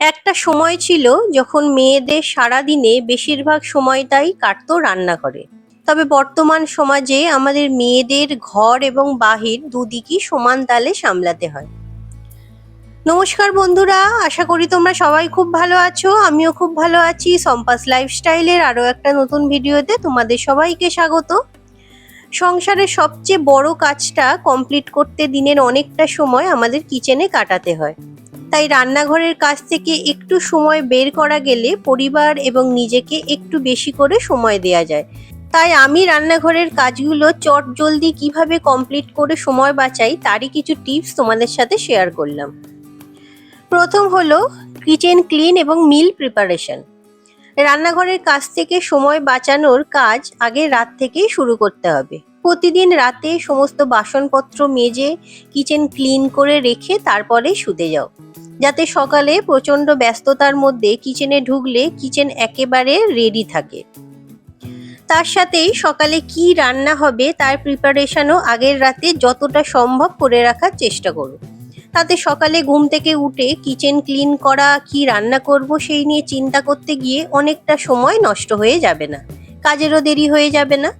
একটা সময় ছিল যখন মেয়েদের সারাদিনে বেশিরভাগ সময়টাই কাটতো রান্নাঘরে। তবে বর্তমান সমাজে আমাদের মেয়েদের ঘর এবং বাহির দুদিকই সমান তালে সামলাতে হয়। নমস্কার বন্ধুরা, আশা করি তোমরা সবাই খুব ভালো আছো, আমিও খুব ভালো আছি। সম্পাস লাইফস্টাইলের আরও একটা নতুন ভিডিওতে তোমাদের সবাইকে স্বাগত। সংসারের সবচেয়ে বড় কাজটা কমপ্লিট করতে দিনের অনেকটা সময় আমাদের কিচেনে কাটাতে হয়। তাই রান্নাঘরের কাজ থেকে একটু সময় বের করা গেলে পরিবার এবং নিজেকে একটু বেশি করে সময় দেয়া যায়। তাই আমি রান্নাঘরের কাজগুলো চট জলদি কীভাবে কমপ্লিট করে সময় বাঁচাই তারই কিছু টিপস তোমাদের সাথে শেয়ার করলাম। প্রথম হলো কিচেন ক্লিন এবং মিল প্রিপারেশন রান্নাঘরের কাজ থেকে সময় বাঁচানোর কাজ আগে রাত থেকেই শুরু করতে হবে। প্রতিদিন রাতে সমস্ত বাসনপত্র মেজে কিচেন ক্লিন করে রেখে তারপরে শুতে যাও। যাতে সকালে প্রচণ্ড ব্যস্ততার মধ্যে কিচেনে ঢুকলে কিচেন একেবারে রেডি থাকে। তার সাথেই সকালে কি রান্না হবে তার প্রিপারেশনও আগের রাতে যতটা সম্ভব করে রাখার চেষ্টা করো। তাতে সকালে ঘুম থেকে উঠে কিচেন ক্লিন করা, কি রান্না করব সেই নিয়ে চিন্তা করতে গিয়ে অনেকটা সময় নষ্ট হয়ে যাবে না, কাজেরও দেরি হয়ে যাবে না।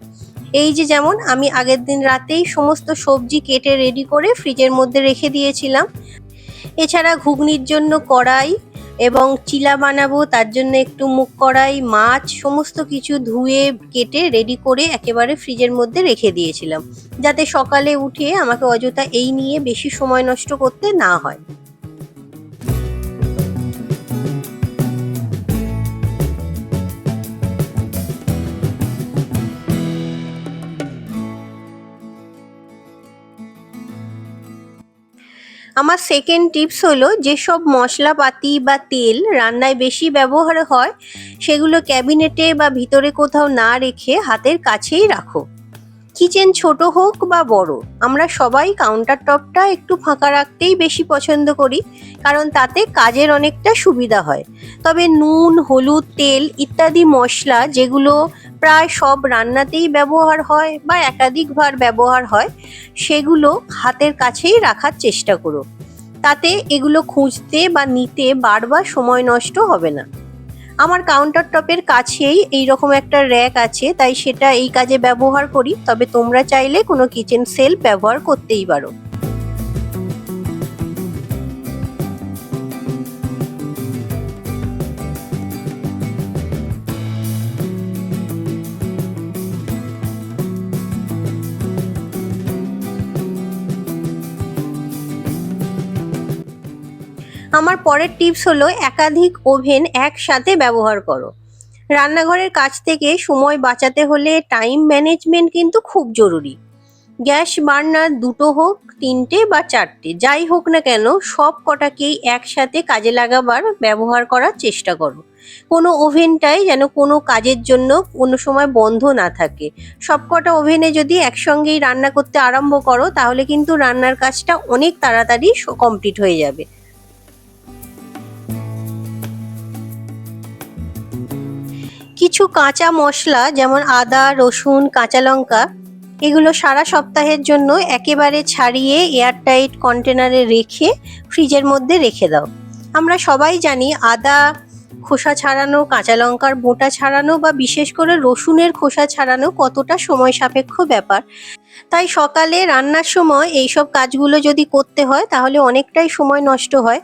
এই যে যেমন আমি আগের দিন রাতেই সমস্ত সবজি কেটে রেডি করে ফ্রিজের মধ্যে রেখে দিয়েছিলাম এছাড়া ঘুগনির জন্য কড়াই এবং চিলা বানাবো, তার জন্য একটু মুখ কড়াই, মাছ, সমস্ত কিছু ধুয়ে, কেটে রেডি করে একেবারে ফ্রিজের মধ্যে রেখে দিয়েছিলাম। যাতে সকালে উঠে আমাকে অযথা এই নিয়ে বেশি সময় নষ্ট করতে না হয়। আমার সেকেন্ড টিপস হলো যেসব মশলাপাতি বা তেল রান্নায় বেশি ব্যবহার হয়, সেগুলো ক্যাবিনেটে বা ভিতরে কোথাও না রেখে হাতের কাছেই রাখো। কিচেন ছোট হোক বা বড়, আমরা সবাই কাউন্টার টপটা একটু ফাঁকা রাখতেই বেশি পছন্দ করি, কারণ তাতে কাজের অনেকটা সুবিধা হয়। তবে নুন, হলুদ, তেল ইত্যাদি মশলা যেগুলো প্রায় সব রান্নাতেই ব্যবহার হয় বা একাধিকবার ব্যবহার হয়, সেগুলো হাতের কাছেই রাখার চেষ্টা করো। তাতে এগুলো খুঁজতে বা নিতে বারবার সময় নষ্ট হবে না। আমার কাউন্টার টপের কাছেই এই রকম একটা র্যাক আছে, তাই সেটা এই কাজে ব্যবহার করি। তবে তোমরা চাইলে কোনো কিচেন সেল ব্যবহার করতেই পারো। আমার পরের টিপস হলো একাধিক ওভেন একসাথে ব্যবহার করো। রান্নাঘরের কাজ থেকে সময় বাঁচাতে হলে টাইম ম্যানেজমেন্ট কিন্তু খুব জরুরি। গ্যাস বার্নার দুটো হোক, তিনটে বা চারটে, যাই হোক না কেন, সব কটাকেই একসাথে কাজে লাগাবার, ব্যবহার করার চেষ্টা করো। কোনো ওভেনটাই যেন কোনো কাজের জন্য কোনো সময় বন্ধ না থাকে। সবকটা ওভেনে যদি একসঙ্গেই রান্না করতে আরম্ভ করো, তাহলে কিন্তু রান্নার কাজটা অনেক তাড়াতাড়ি কমপ্লিট হয়ে যাবে। কিছু কাঁচা মশলা, যেমন আদা, রসুন, কাঁচা লঙ্কা, এগুলো সারা সপ্তাহের জন্য একেবারে ছাড়িয়ে এয়ারটাইট কন্টেনারে রেখে ফ্রিজের মধ্যে রেখে দাও। আমরা সবাই জানি আদা খোসা ছাড়ানো, কাঁচা লঙ্কার বোঁটা ছাড়ানো বা বিশেষ করে রসুনের খোসা ছাড়ানো কতটা সময় সাপেক্ষ ব্যাপার। তাই সকালে রান্নার সময় এইসব কাজগুলো যদি করতে হয়, তাহলে অনেকটাই সময় নষ্ট হয়।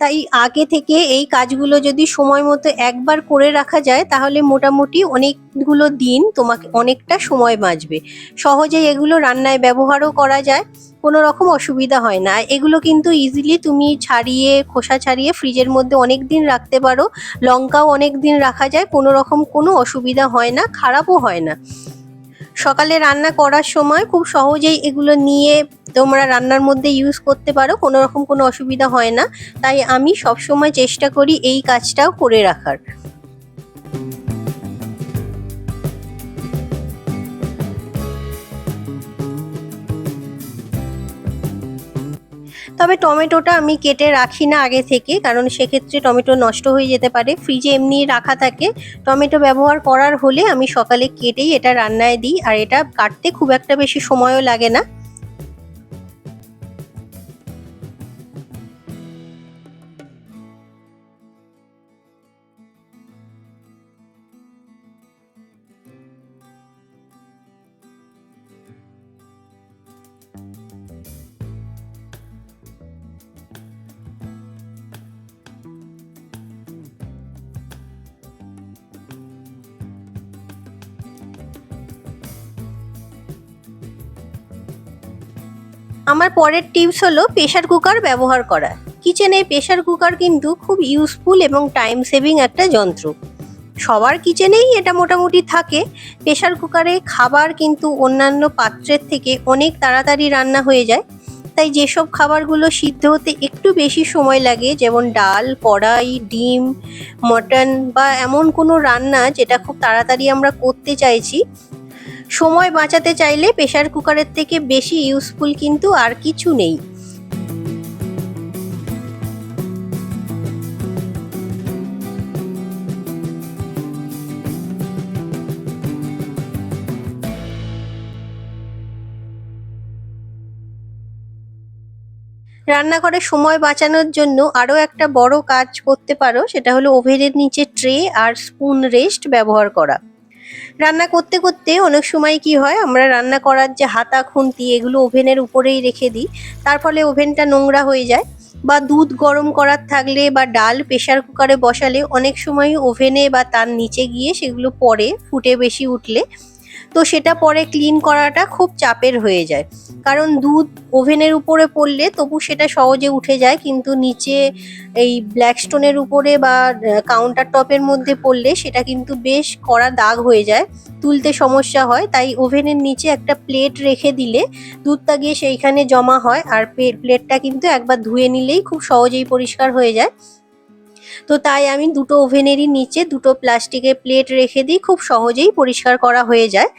তাই আগে থেকে এই কাজগুলো যদি সময় মতো একবার করে রাখা যায়, তাহলে মোটামুটি অনেকগুলো দিন তোমাকে অনেকটা সময় বাঁচবে। সহজেই এগুলো রান্নায় ব্যবহারও করা যায়, কোনো রকম অসুবিধা হয় না। এগুলো কিন্তু ইজিলি তুমি ছাড়িয়ে, খোসা ছাড়িয়ে ফ্রিজের মধ্যে অনেক দিন রাখতে পারো। লঙ্কাও অনেক দিন রাখা যায়, কোনো রকম কোনো অসুবিধা হয় না, খারাপও হয় না। সকালে রান্না করার সময় খুব সহজেই এগুলো নিয়ে তোমরা রান্নার মধ্যে ইউজ করতে পারো, কোনো রকম কোনো অসুবিধা হয় না। তাই আমি সবসময় চেষ্টা করি এই কাজটাও করে রাখার। তবে টমেটোটা আমি কেটে রাখি না আগে থেকে, কারণ সেক্ষেত্রে টমেটো নষ্ট হয়ে যেতে পারে। ফ্রিজে এমনি রাখা থাকে। টমেটো ব্যবহার করার হলে আমি সকালে কেটেই এটা রান্নায় দিই, আর এটা কাটতে খুব একটা বেশি সময়ও লাগে না। আমার পরের টিপস হলো প্রেশার কুকার ব্যবহার করা। কিচেনে প্রেশার কুকার কিন্তু খুব ইউজফুল এবং টাইম সেভিং একটা যন্ত্র। সবার কিচেনেই এটা মোটামুটি থাকে। প্রেশার কুকারে খাবার কিন্তু অন্যান্য পাত্রের থেকে অনেক তাড়াতাড়ি রান্না হয়ে যায়। তাই যেসব খাবারগুলো সিদ্ধ হতে একটু বেশি সময় লাগে, যেমন ডাল, কড়াই, ডিম, মটন বা এমন কোনো রান্না যেটা খুব তাড়াতাড়ি আমরা করতে চাইছি সময় বাঁচাতে চাইলে প্রেশার কুকারের থেকে বেশি ইউজফুল কিন্তু আর কিছু নেই। রান্নাঘরে সময় বাঁচানোর জন্য আরও একটা বড় কাজ করতে পারো, সেটা হলো ওভেনের নিচে ট্রে আর স্পুন রেস্ট ব্যবহার করা। রান্না করতে করতে অনেক সময় কি হয়, আমরা রান্না করার যে হাতা, খুন্তি এগুলো ওভেনের উপরেই রেখে দিই। তার ফলে ওভেনটা নোংরা হয়ে যায় বা দুধ গরম করার থাকলে বা ডাল প্রেশার কুকারে বসালে অনেক সময় ওভেনে বা তার নিচে গিয়ে সেগুলো পরে ফুটে বেশি উঠলে তো সেটা পরে ক্লিন করাটা খুব চাপের হয়ে যায়। কারণ দুধ ওভেনের উপরে পড়লে তবু সেটা সহজে উঠে যায়, কিন্তু নিচে এই ব্ল্যাক স্টোনের উপরে বা কাউন্টার টপের মধ্যে পড়লে সেটা কিন্তু বেশ কড়া দাগ হয়ে যায়, তুলতে সমস্যা হয়। তাই ওভেনের নিচে একটা প্লেট রেখে দিলে দুধটা গিয়ে সেইখানে জমা হয়, আর প্লেটটা কিন্তু একবার ধুয়ে নিলেই খুব সহজেই পরিষ্কার হয়ে যায়। তো তাই আমি দুটো ওভেনেরই নিচে দুটো প্লাস্টিকের প্লেট রেখে দিই, খুব সহজেই পরিষ্কার করা হয়ে যায়।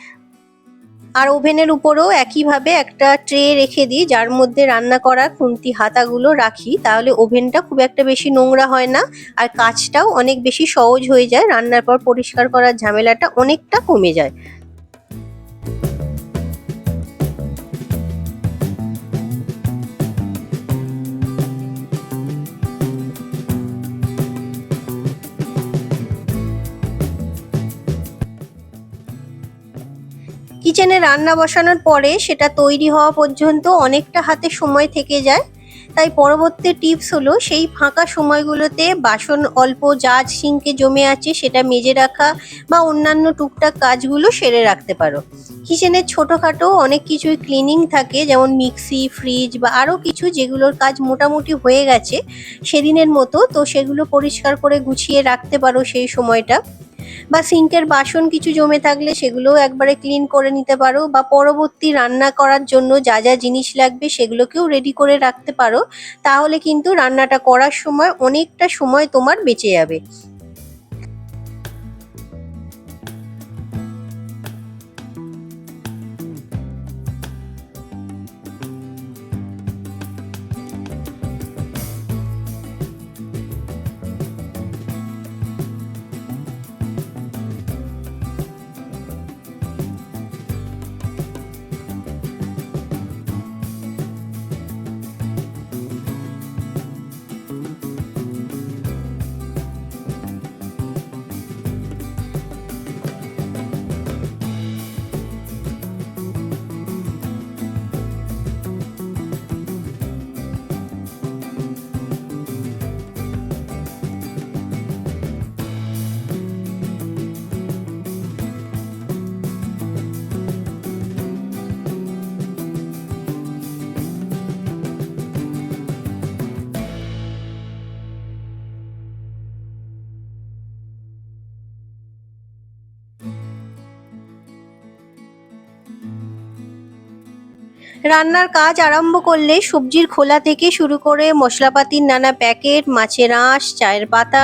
আর ওভেনের উপরেও একইভাবে একটা ট্রে রেখে দিই, যার মধ্যে রান্না করা খুন্তি হাতাগুলো রাখি, তাহলে ওভেনটা খুব একটা বেশি নোংরা হয় না, আর কাজটাও অনেক বেশি সহজ হয়ে যায়, রান্নার পর পরিষ্কার করার ঝামেলাটা অনেকটা কমে যায়। কিচেনে রান্না বসানোর পরে সেটা তৈরি হওয়া পর্যন্ত অনেকটা হাতে সময় থেকে যায়। তাই পরবর্তী টিপস হলো সেই ফাঁকা সময়গুলোতে বাসন অল্প, জাজ সিঙ্কে জমে আছে সেটা মেজে রাখা বা অন্যান্য টুকটাক কাজগুলো সেরে রাখতে পারো। কিচেনের ছোটোখাটো অনেক কিছুই ক্লিনিং থাকে, যেমন মিক্সি ফ্রিজ বা আরও কিছু যেগুলোর কাজ মোটামুটি হয়ে গেছে সেদিনের মতো। তো সেগুলো পরিষ্কার করে গুছিয়ে রাখতে পারো সেই সময়টা। বা সিঙ্কের বাসন কিছু জমে থাকলে সেগুলোও একবারে ক্লিন করে নিতে পারো বা পরবর্তী রান্না করার জন্য যা যা জিনিস লাগবে সেগুলোকেও রেডি করে রাখতে পারো। তাহলে কিন্তু রান্নাটা করার সময় অনেকটা সময় তোমার বেঁচে যাবে। রান্নার কাজ আরম্ভ করলে সবজির খোলা থেকে শুরু করে মশলাপাতির নানা প্যাকেট, মাছের আঁশ, চায়ের পাতা,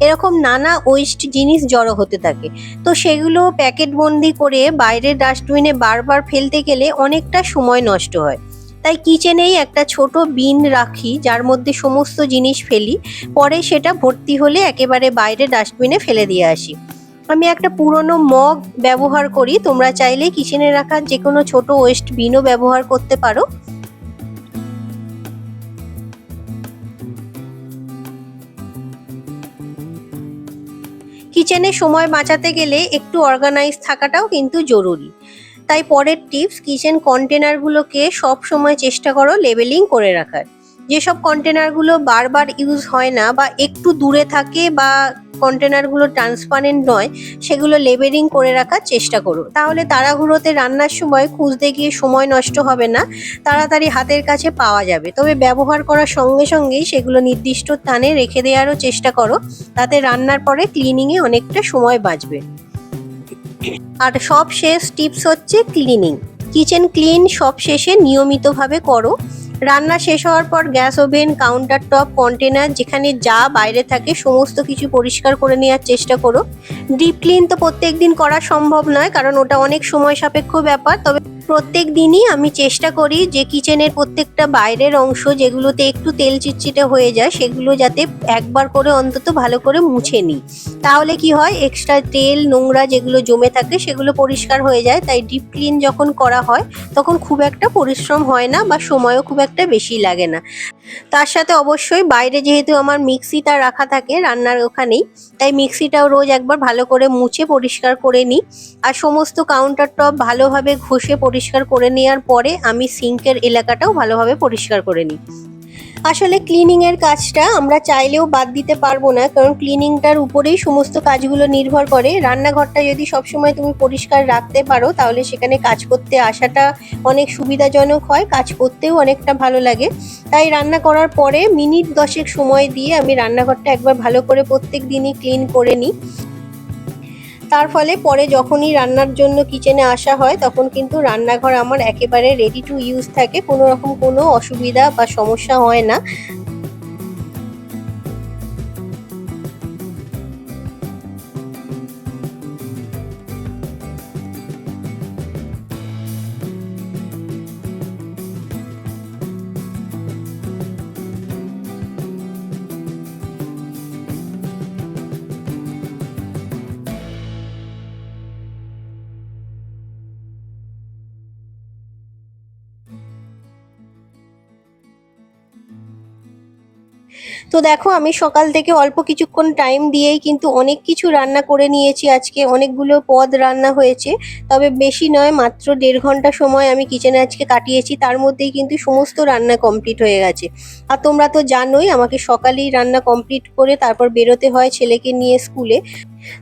এরকম নানা ওয়েস্ট জিনিস জড়ো হতে থাকে। তো সেগুলো প্যাকেট বন্দি করে বাইরের ডাস্টবিনে বারবার ফেলতে গেলে অনেকটা সময় নষ্ট হয়। তাই কিচেনেই একটা ছোট বিন রাখি, যার মধ্যে সমস্ত জিনিস ফেলি, পরে সেটা ভর্তি হলে একেবারে বাইরে ডাস্টবিনে ফেলে দিয়ে আসি। আমি একটা পুরনো মগ ব্যবহার করি। তোমরা চাইলে কিচেনে রাখা যে কোনো ছোট ওয়েস্ট বিনও ব্যবহার করতে পারো। কিচেনে সময় বাঁচাতে গেলে একটু অর্গানাইজ থাকাটাও কিন্তু জরুরি। তাই পরের টিপস কিচেন কন্টেনারগুলোকে সব সময় চেষ্টা করো লেবেলিং করে রাখার। যেসব কন্টেনারগুলো বারবার ইউজ হয় না বা একটু দূরে থাকে বা কন্টেনারগুলো ট্রান্সপারেন্ট নয়, সেগুলো লেবেলিং করে রাখার চেষ্টা করো তাহলে তাড়াহুড়োতে রান্নার সময় খুঁজতে গিয়ে সময় নষ্ট হবে না, তাড়াতাড়ি হাতের কাছে পাওয়া যাবে। তবে ব্যবহার করার সঙ্গে সঙ্গেই সেগুলো নির্দিষ্ট স্থানে রেখে দেওয়ারও চেষ্টা করো, তাতে রান্নার পরে ক্লিনিংয়ে অনেকটা সময় বাঁচবে। আর সব শেষ টিপস হচ্ছে ক্লিনিং কিচেন ক্লিন সব শেষে নিয়মিতভাবে করো। রান্না শেষ হওয়ার পর gas oven, counter top, container, যেখানে যা বাইরে থাকে সমস্ত কিছু পরিষ্কার করে নেওয়ার চেষ্টা করো। ডিপ ক্লিন তো প্রত্যেক দিন করা সম্ভব নয়, কারণ ওটা অনেক সময় সাপেক্ষ ব্যাপার। তবে প্রত্যেক দিনই আমি চেষ্টা করি যে কিচেনের প্রত্যেকটা বাইরের অংশ যেগুলোতে একটু তেল চিটচিটে হয়ে যায়, সেগুলো যাতে একবার করে অন্তত ভালো করে মুছে নিই। তাহলে কি হয়? এক্সট্রা তেল, নোংরা যেগুলো জমে থাকে সেগুলো পরিষ্কার হয়ে যায়। তাই ডিপ ক্লিন যখন করা হয়, তখন খুব একটা পরিশ্রম হয় না বা সময়ও খুব একটা বেশি লাগে না। তার সাথে অবশ্যই বাইরে যেহেতু আমার মিক্সিটা রাখা থাকে, রান্নার ওখানেই, তাই মিক্সিটাও রোজ একবার ভালো করে মুছে পরিষ্কার করে নিই। আর সমস্ত কাউন্টার টপ ভালোভাবে ঘষে পরিষ্কার করে নেওয়ার পরে আমি সিঙ্কের এলাকাটাও ভালোভাবে পরিষ্কার করে নিই। আসলে ক্লিনিং এর কাজটা আমরা চাইলেও বাদ দিতে পারব না, কারণ ক্লিনিংটার উপরেই সমস্ত কাজগুলো নির্ভর করে। রান্নাঘরটা যদি সবসময় তুমি পরিষ্কার রাখতে পারো, তাহলে সেখানে কাজ করতে আসাটা অনেক সুবিধাজনক হয়, কাজ করতেও অনেকটা ভালো লাগে। তাই রান্না করার পরে মিনিট দশেক সময় দিয়ে আমি রান্নাঘরটা একবার ভালো করে প্রত্যেক দিনই ক্লিন করে নিই। তার ফলে পরে যখনই রান্নার জন্য কিচেনে আসা হয়, তখন কিন্তু রান্নাঘর আমার একেবারে রেডি টু ইউজ থাকে। কোনো রকম কোনো অসুবিধা বা সমস্যা হয় না। তো দেখো, আমি সকাল থেকে অল্প কিছুক্ষণ টাইম দিয়েই কিন্তু অনেক কিছু রান্না করে নিয়েছি আজকে। অনেকগুলো পদ রান্না হয়েছে। তবে বেশি নয়, মাত্র দেড় ঘণ্টা সময় আমি কিচেনে আজকে কাটিয়েছি। তার মধ্যেই কিন্তু সমস্ত রান্না কমপ্লিট হয়ে গেছে। আর তোমরা তো জানোই, আমাকে সকালেই রান্না কমপ্লিট করে তারপর বেরোতে হয় ছেলেকে নিয়ে স্কুলে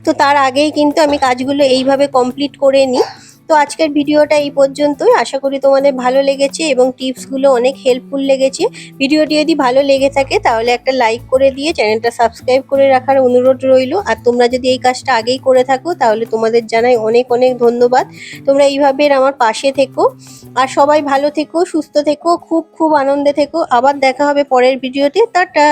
তো তার আগেই কিন্তু আমি কাজগুলো এইভাবে কমপ্লিট করে নিই। তো আজকের ভিডিওটা এই পর্যন্তই। আশা করি তোমাদের ভালো লেগেছে এবং টিপসগুলো অনেক হেল্পফুল লেগেছে। ভিডিওটি যদি ভালো লেগে থাকে তাহলে একটা লাইক করে দিয়ে চ্যানেলটা সাবস্ক্রাইব করে রাখার অনুরোধ রইল। আর তোমরা যদি এই কাজটা আগেই করে থাকো তাহলে তোমাদের জানাই অনেক অনেক ধন্যবাদ। তোমরা এইভাবে আমার পাশে থেকো। আর সবাই ভালো থেকো, সুস্থ থেকো, খুব খুব আনন্দে থেকো। আবার দেখা হবে পরের ভিডিওতে। টাটা!